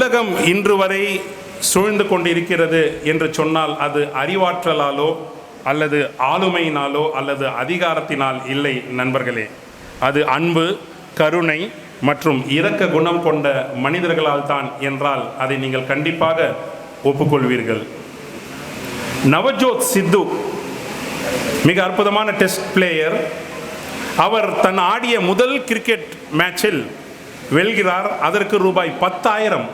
உலகம் இன்று வரை சூழ்ந்து கொண்டிருக்கிறது என்று சொன்னால் அது அறிவாற்றலாலோ அல்லது ஆளுமையினாலோ அல்லது அதிகாரத்தினால் இல்லை நண்பர்களே. அது அன்பு கருணை மற்றும் இரக்க குணம் கொண்ட மனிதர்களால் தான் என்றால் அதை நீங்கள் கண்டிப்பாக ஒப்புக்கொள்வீர்கள். நவஜோத் சித்து மிக அற்புதமான டெஸ்ட் பிளேயர். அவர் தன் ஆடிய முதல் கிரிக்கெட் மேட்சில் வெல்கிறார். அதற்கு ரூபாய் பத்தாயிரம்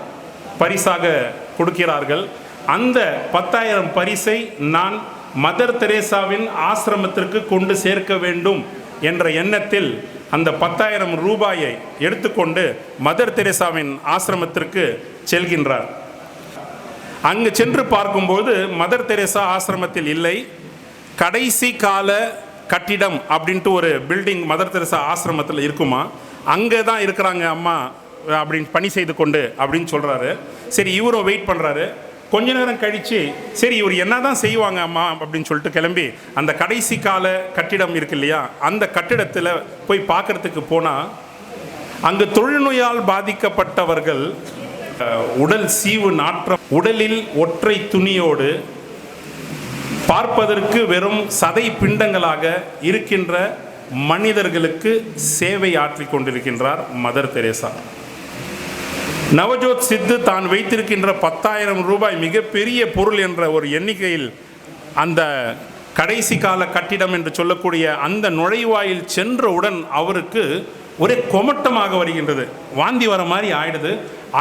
பரிசாக கொடுக்கிறார்கள். அந்த பத்தாயிரம் பரிசை நான் மதர் தெரேசாவின் ஆசிரமத்திற்கு கொண்டு சேர்க்க வேண்டும் என்ற எண்ணத்தில் அந்த பத்தாயிரம் ரூபாயை எடுத்துக்கொண்டு மதர் தெரேசாவின் ஆசிரமத்திற்கு செல்கின்றார். அங்கு சென்று பார்க்கும்போது மதர் தெரேசா ஆசிரமத்தில் இல்லை. கடைசி கால கட்டிடம் அப்படின்ட்டு ஒரு பில்டிங் மதர் தெரேசா ஆசிரமத்தில் இருக்குமா? அங்கே தான் இருக்கிறாங்க அம்மா. அப்படின்னு பணி செய்து கொண்டு அப்படின்னு சொல்கிறாரு சரி இவரும் வெயிட் பண்ணுறாரு கொஞ்ச நேரம் கழித்து சரி இவர் என்ன தான் செய்வாங்க அம்மா அப்படின்னு சொல்லிட்டு கிளம்பி அந்த கடைசி கால கட்டிடம் இருக்கு இல்லையா அந்த கட்டிடத்தில் போய் பார்க்கறதுக்கு போனால் அங்கு தொழுநோயால் பாதிக்கப்பட்டவர்கள் உடல் சீவு நாற்றம் உடலில் ஒற்றை துணியோடு பார்ப்பதற்கு வெறும் சதை பிண்டங்களாக இருக்கின்ற மனிதர்களுக்கு சேவை ஆற்றிக் கொண்டிருக்கின்றார் மதர் தெரேசா. நவஜோத் சித்து தான் வைத்திருக்கின்ற பத்தாயிரம் ரூபாய் மிகப்பெரிய பொருள் என்ற ஒரு எண்ணிக்கையில் அந்த கடைசி கால கட்டிடம் என்று சொல்லக்கூடிய அந்த நுழைவாயில் சென்றவுடன் அவருக்கு ஒரே கொமட்டமாக வருகின்றது. வாந்தி வர மாதிரி ஆயிடுது.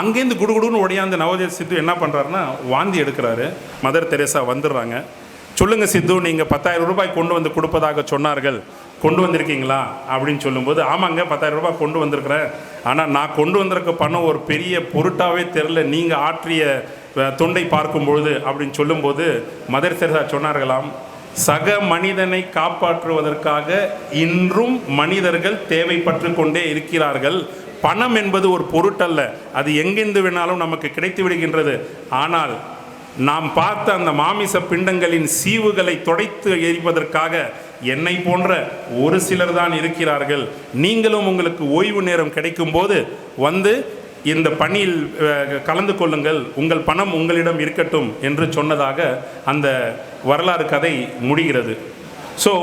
அங்கேருந்து குடுகுடுன்னு ஒடியாந்து நவஜோத் சித்து என்ன பண்ணுறாருன்னா வாந்தி எடுக்கிறாரு. மதர் தெரேசா வந்துடுறாங்க. சொல்லுங்கள் சித்து நீங்கள் பத்தாயிரம் ரூபாய் கொண்டு வந்து கொடுப்பதாக சொன்னார்கள். கொண்டு வந்திருக்கீங்களா அப்படின்னு சொல்லும்போது ஆமாங்க பத்தாயிரம் ரூபாய் கொண்டு வந்திருக்கிறேன். ஆனால் நான் கொண்டு வந்திருக்க பணம் ஒரு பெரிய பொருட்டாகவே தெரில நீங்கள் ஆற்றிய தொண்டை பார்க்கும்பொழுது அப்படின்னு சொல்லும்போது மதர் தெரசா சொன்னார்களாம் சக மனிதனை காப்பாற்றுவதற்காக இன்றும் மனிதர்கள் தேவைப்பட்டு கொண்டே இருக்கிறார்கள். பணம் என்பது ஒரு பொருட்டல்ல. அது எங்கிருந்து வேணாலும் நமக்கு கிடைத்து விடுகின்றது. ஆனால் நாம் பார்த்த அந்த மாமிச பிண்டங்களின் சீவுகளை தொடைத்து எரிப்பதற்காக என்னை போன்ற ஒரு சிலர் தான் இருக்கிறார்கள். நீங்களும் உங்களுக்கு ஓய்வு நேரம் கிடைக்கும்போது வந்து இந்த பணியில் கலந்து கொள்ளுங்கள். உங்கள் பணம் உங்களிடம் இருக்கட்டும் என்று சொன்னதாக அந்த வரலாறு கதை முடிகிறது. ஸோ